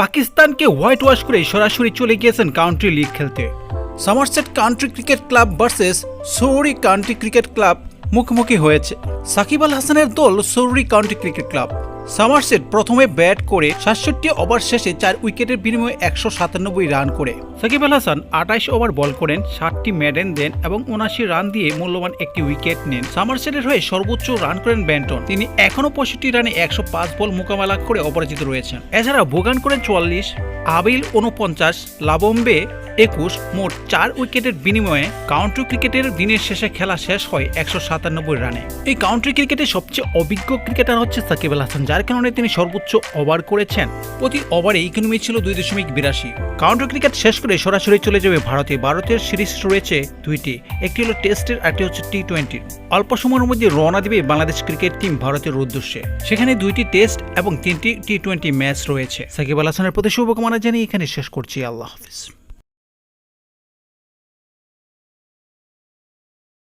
পাকিস্তানকে white wash করে সরাসরি চলে গিয়েছেন কাউন্ট্রি লিগ খেলতে। Somerset country cricket club versus Surrey country cricket club মুখোমুখি হয়েছে। সাকিব আল হাসানের দল Surrey county cricket club. Somerset প্রথমে ব্যাট করে সাতষট্টি ওভার শেষে চার উইকেটের বিনিময়ে একশো সাতানব্বই রান করে। সাকিব আল হাসান আঠাইশ ওভার বল করেন ষাটটি মেডেন দেন এবং উনাশি রান দিয়ে মূল্যবান একটি উইকেট নেন। সামারসেটের হয়ে সর্বোচ্চ রান করেন ব্যান্টন। তিনি এখনও পঁয়ষট্টি রানে একশো পাঁচ বল মোকাবেলা করে অপরাজিত রয়েছেন। এছাড়া ভোগান করেন চুয়াল্লিশ, আবিল উনপঞ্চাশ লাবম্বে একুশ মোট চার উইকেটের বিনিময়ে কাউন্টি ক্রিকেটের দিনের শেষে খেলা শেষ হয় একশো সাতানব্বই রানে। এই কাউন্টি ক্রিকেটের সবচেয়ে অভিজ্ঞ ক্রিকেটার হচ্ছে সাকিব আল হাসান, যার কারণে তিনি সর্বোচ্চ ওভার করেছেন। প্রতি ওভারে ইকোনমি ছিল দুই দশমিক বিরাশি। কাউন্টি ক্রিকেট শেষ করে সরাসরি চলে যাবে ভারতে। ভারতের সিরিজ রয়েছে দুইটি, একটি হলো টেস্টের আরটি হচ্ছে টি টোয়েন্টির অল্প সময়ের মধ্যে রওনা দিবে বাংলাদেশ ক্রিকেট টিম ভারতের উদ্দেশ্যে। সেখানে দুইটি টেস্ট এবং তিনটি টি টোয়েন্টি ম্যাচ রয়েছে। সাকিব আল হাসানের প্রতি শুভকামনা জানিয়ে এখানে শেষ করছি। আল্লাহ হাফিজ।